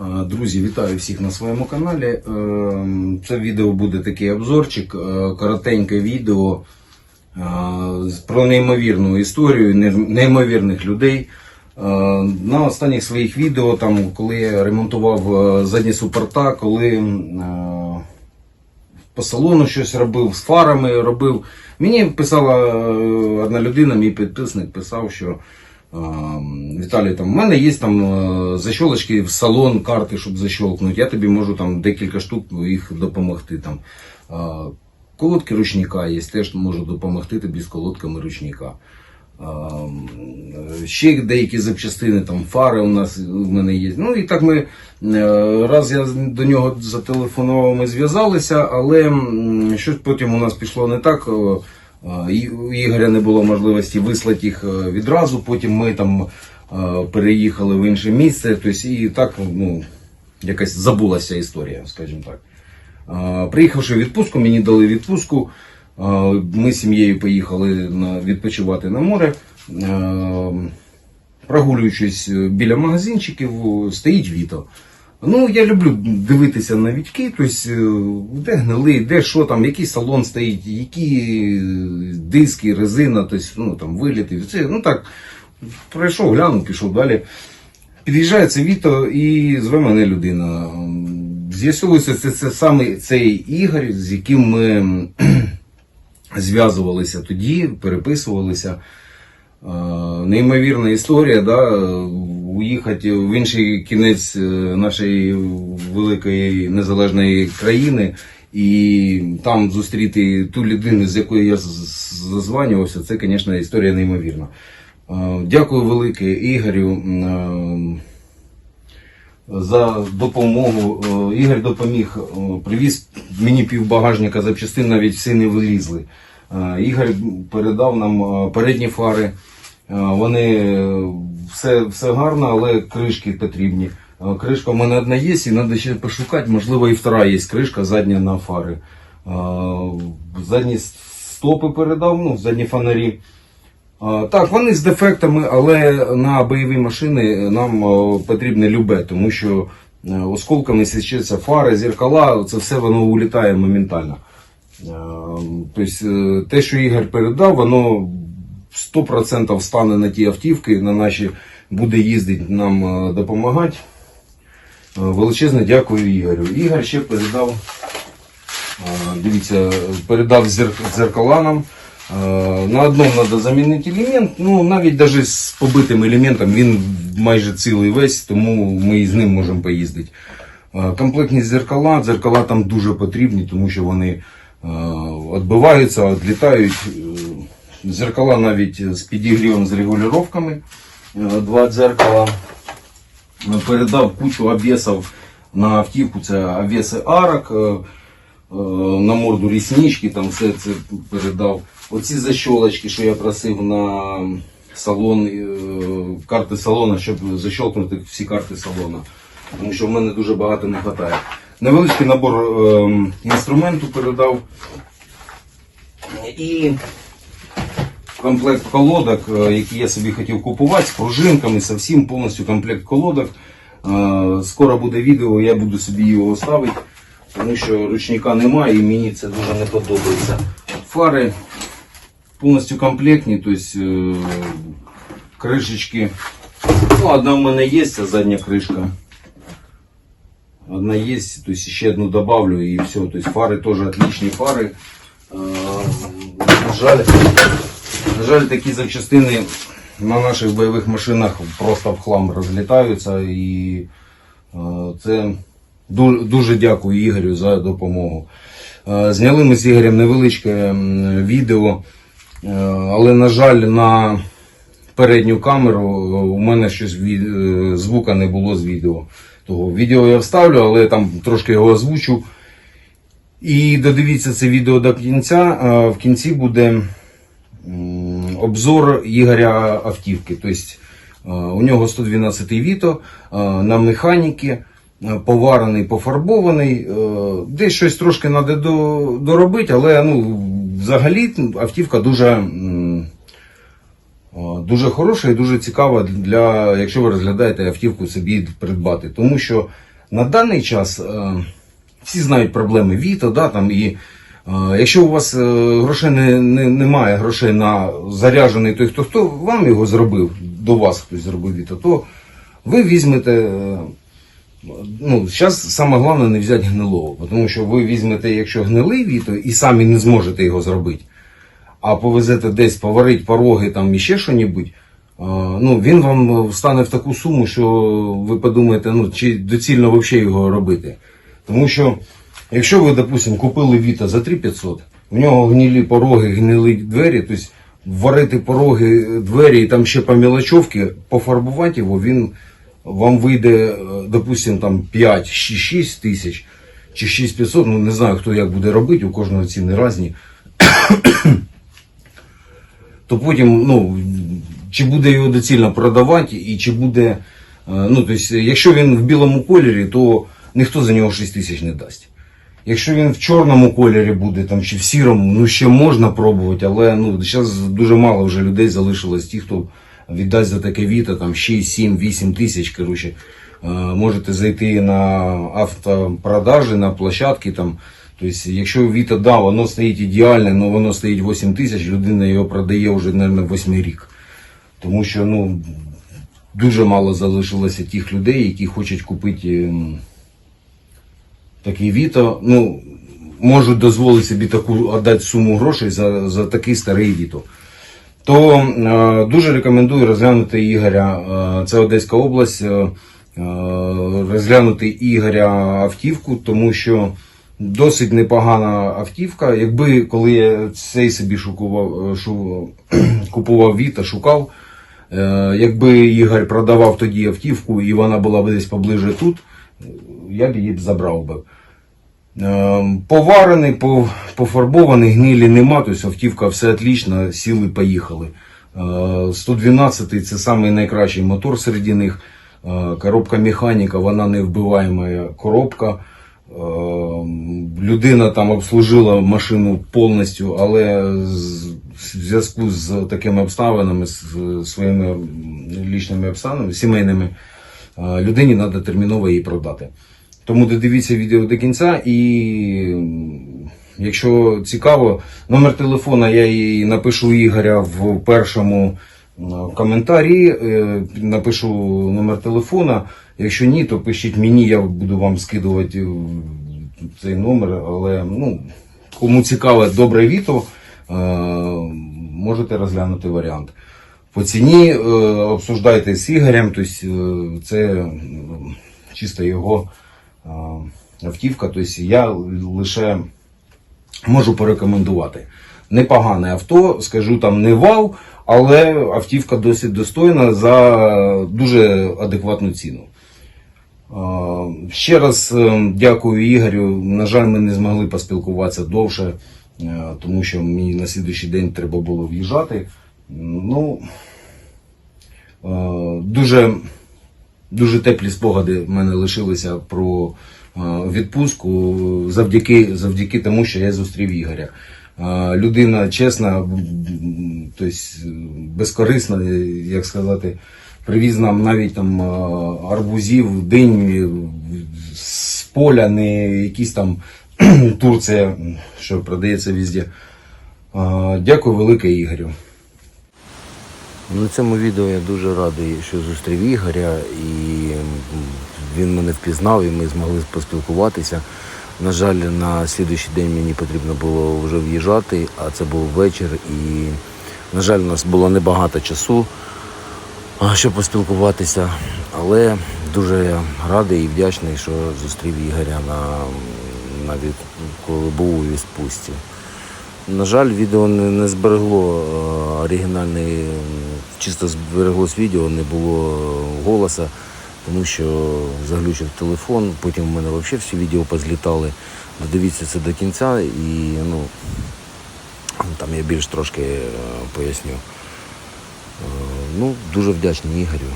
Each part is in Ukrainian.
Е, Друзі, вітаю всіх на своєму каналі. Е, Це відео буде такий обзорчик, е, коротеньке відео про неймовірну історію не- неймовірних людей. На останніх своїх відео, там, коли я ремонтував задні супорта, коли по салону щось робив, з фарами робив. Мені писала одна людина, мій підписник писав, що Віталій, там, в мене є там е, защолочки в салон, карти, щоб защолкнути. Я тобі можу там декілька штук їх допомогти. Там. Е, Колодки ручника є, теж можу допомогти тобі з колодками ручника. Е, Ще деякі запчастини, там фари у нас у мене є. Ну і так ми е, раз я до нього зателефонував, ми зв'язалися, але щось потім у нас пішло не так. Е, е, У Ігоря не було можливості вислати їх е, відразу. Потім ми там е, переїхали в інше місце. Тобто, і так ну, якась забулася історія, скажімо так. Е, Приїхавши в відпустку, мені дали відпустку. Е, Ми з сім'єю поїхали відпочивати на море. Е, Прогулюючись біля магазинчиків, стоїть Віто. Ну, я люблю дивитися на вітки, тобто, е, де гнилий, де що там, який салон стоїть, які диски, резина, тобто, ну, там, виліти. Це, ну так, пройшов, глянув, пішов далі. Під'їжджає це Віто і зве мене людина. З'ясовується, це, це саме цей Ігор, з яким ми зв'язувалися тоді, переписувалися. Е, Неймовірна історія, да? Уїхати в інший кінець е, нашої великої незалежної країни і там зустріти ту людину, з якою я зазванювався, це, звісно, історія неймовірна. Е, Дякую велике Ігорю. е, за допомогу. Ігор допоміг, привіз мені півбагажника запчастин, навіть всі не вилізли. Ігор передав нам передні фари. Вони все, все гарно, але кришки потрібні. Е, Кришка в мене одна є, і треба ще пошукати, можливо, і втора є кришка задня на фари. Е, Задні стопи передав, ну, задні фонарі. Так, вони з дефектами, але на бойові машини нам е, потрібне любе, тому що е, осколками січеться фари, зеркала, це все воно улітає моментально. Е, Тобто е, те, що Ігор передав, воно 100% стане на ті автівки, на наші буде їздити нам е, допомагати. Е, Величезне дякую Ігорю. Ігор ще передав Е, Дивіться, передав зер- дзеркала нам. На одному треба замінити елемент. Ну, навіть навіть з побитим елементом він майже цілий весь, тому ми з ним можемо поїздити. Комплектні зеркала, дзеркала там дуже потрібні, тому що вони відбиваються, відлітають. Зеркала навіть з підігрівом з регулювання. Е, Два дзеркала. Е, Передав кучу обвесів на автівку, це обвеси арок. е, на морду ріснички, там все це передав. Оці защолочки, що я просив на салон, карти салона, щоб защолкнути всі карти салона. Тому що в мене дуже багато не вистачає. Невеличкий набор е, інструменту передав. І комплект колодок, е, які я собі хотів купувати, з пружинками, со всім повністю комплект колодок. Е, Скоро буде відео, я буду собі його ставити, тому що ручника немає і мені це дуже не подобається. Фари повністю комплектні, тобто кришечки. Ну, одна в мене є, це задня кришка. Одна є, тобто ще одну добавлю і все. Тобто фари теж отличні фари. Е, жаль, на жаль, такі запчастини на наших бойових машинах просто в хлам розлітаються і е, це дуже дякую Ігорю за допомогу. Е, Зняли ми з Ігорем невеличке відео, е, але, на жаль, на передню камеру у мене щось від- звука не було з відео. Того відео я вставлю, але там трошки його озвучу. І додивіться це відео до кінця. В кінці буде обзор Ігоря автівки. Тобто е, у нього 112 Віто е, на механіки, е, поварений, пофарбований. Десь щось трошки треба доробити, але ну, взагалі автівка дуже Дуже хороша і дуже цікава для, якщо ви розглядаєте автівку собі придбати. Тому що на даний час всі знають проблеми Віто, да, там, і якщо у вас е, грошей не, не, немає грошей на заряджений той, хто, хто вам його зробив, до вас хтось зробив Віто, то ви візьмете. е, Ну, зараз саме головне не взяти гнилого, тому що ви візьмете, якщо гнилий Віто, і самі не зможете його зробити а повезете десь поварить пороги там і ще що-небудь, ну, він вам стане в таку суму, що ви подумаєте, ну, чи доцільно взагалі його робити. Тому що, якщо ви, допустимо, купили Віта за 3500, в нього гнилі пороги, гнилі двері, тобто варити пороги, двері і там ще по мілочовки, пофарбувати його, він вам вийде, е, допустимо, там 5-6 тисяч чи 6500, ну не знаю, хто як буде робити, у кожного ціни різні то потім, ну, чи буде його доцільно продавати, і чи буде. е, Ну, тобто, якщо він в білому кольорі, то ніхто за нього 6 тисяч не дасть. Якщо він в чорному кольорі буде, там, чи в сірому, ну ще можна пробувати, але ну, зараз дуже мало вже людей залишилось ті, хто віддасть за таке віто, там 6, 7, 8 тисяч, коротше. Е, Можете зайти на автопродажі, на площадки там. Тобто, якщо Віта, да, воно стоїть ідеальне, але воно стоїть 8 тисяч, людина його продає вже, мабуть, 8 рік. Тому що ну, дуже мало залишилося тих людей, які хочуть купити такий Віто. Ну, можуть дозволити собі таку віддати суму грошей за, за такий старий Віто. То е, дуже рекомендую розглянути Ігоря. Е, це Одеська область. Е, е, розглянути Ігоря автівку, тому що досить непогана автівка. Якби коли я цей собі шукував, е, шу, купував Віта, шукав, е, якби Ігор продавав тоді автівку і вона була б десь поближе тут, я б її б забрав би. Е, Поварений, пофарбований, гнилі нема, тобто автівка все отлично, сіли, поїхали. Е, 112 це самий найкращий мотор серед них. Е, Коробка механіка, вона невбиваєма коробка. Е, Людина там обслужила машину повністю, але в зв'язку з такими обставинами, з своїми лічними обставинами, сімейними, е, людині треба терміново її продати. Тому додивіться відео до кінця і якщо цікаво, номер телефона я їй напишу Ігоря в першому коментарі. е, Напишу номер телефона. Якщо ні, то пишіть мені, я буду вам скидувати цей номер. Але ну, кому цікаве добре віто, е, можете розглянути варіант. По ціні е, обсуждайте з Ігорем, тобто це чисто його автівка. Тобто я лише можу порекомендувати. Непогане авто, скажу там не вау, але автівка досить достойна за дуже адекватну ціну. Ще раз е, дякую Ігорю. На жаль, ми не змогли поспілкуватися довше, е, тому що мені на слідуючий день треба було в'їжджати. Ну, е, дуже, дуже теплі спогади в мене лишилися про е, відпустку завдяки, завдяки тому, що я зустрів Ігоря. Е, Людина чесна, тобто безкорисна, як сказати, привіз нам навіть там е, арбузів, динь е, з поля, не якісь там Турція, що продається везде. Дякую велике Ігорю. На цьому відео я дуже радий, що зустрів Ігоря, і він мене впізнав, і ми змогли поспілкуватися. На жаль, на слідуючий день мені потрібно було вже в'їжджати, а це був вечір, і, на жаль, у нас було небагато часу, щоб поспілкуватися. Але дуже я радий і вдячний, що зустрів Ігоря на, навіть коли був у відпустці. На жаль, відео не, зберегло оригінальний, чисто збереглось відео, не було голоса, тому що заглючив телефон, потім в мене взагалі всі відео позлітали. Додивіться це до кінця і ну, там я більш трошки е, поясню. Е, ну, дуже вдячний Ігорю.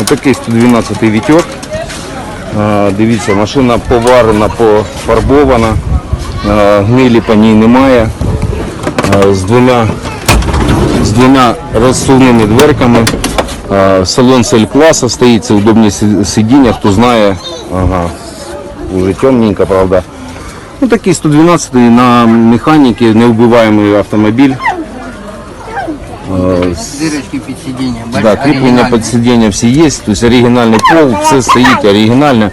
Отакий 112 вітер. А, Дивіться, машина поварена, пофарбована. Гнилі по ній немає. З двома, з двома розсувними дверками. Салон сель класа стоїть, це удобні сидіння, хто знає. Ага, уже темненько, правда. Ну, такий 112 на механіки, невбиваємий автомобіль. Дырочки под сиденьем. Да, кріплення під сидіння всі є, тобто оригінальний пол, все стоїть оригінально.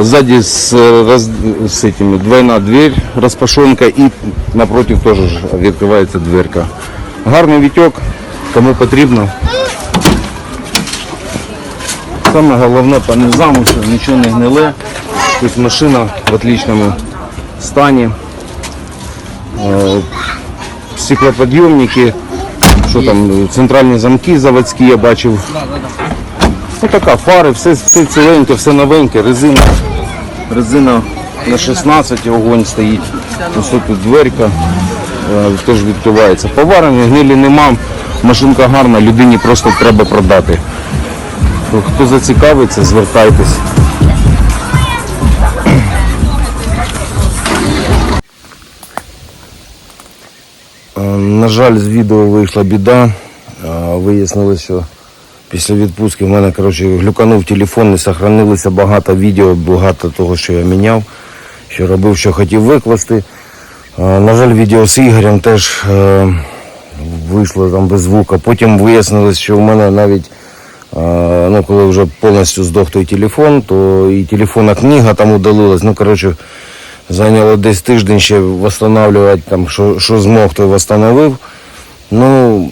Сзади с, раз, с этими двойна дверь, распашонка и напротив тоже ж відкривається дверка. Гарний вітьок, кому потрібно. Саме головне по низаму, що нічого не гниле. Тобто машина в отличному стані. Е, Стеклоподйомники, що там, центральні замки заводські я бачив. Ну така, фари, все, все ціленьке, все новеньке, резина. Резина на 16 огонь стоїть. Ось тут дверка е, теж відкривається. Поварені, гнилі нема, машинка гарна, людині просто треба продати. Хто зацікавиться, звертайтесь. На жаль, з відео вийшла біда. Е, Вияснилось, що після відпустки в мене коротше, глюканув телефон, не сохранилося багато відео, багато того, що я міняв, що робив, що хотів викласти. Е, На жаль, відео з Ігорем теж е, вийшло там без звука. Потім вияснилось, що в мене навіть ну, коли вже повністю здох той телефон, то і телефонна книга там удалилась. Ну, коротше, зайняло десь тиждень ще встановлювати, там, що, що змог, то встановив. Ну,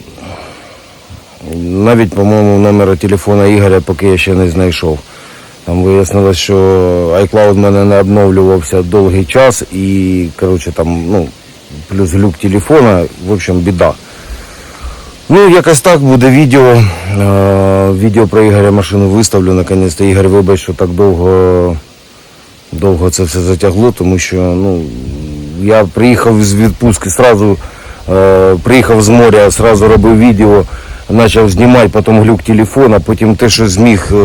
навіть, по-моєму, номера телефона Ігоря поки я ще не знайшов. Там вияснилось, що iCloud в мене не обновлювався довгий час і, коротше, там, ну, плюс глюк телефона, в общем, біда. Ну, якось так буде відео. Е, Відео про Ігоря машину виставлю наконець-то. Ігор, вибач, що так довго, довго це все затягло, тому що ну, я приїхав з відпустки, сразу, е, приїхав з моря, сразу робив відео, почав знімати, потім глюк телефона, потім те, що зміг е,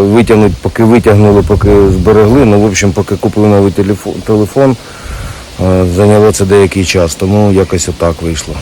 витягнути, поки витягнули, поки зберегли. Ну, в общем, поки купив новий телефон, телефон е, зайняло це деякий час, тому якось отак вийшло.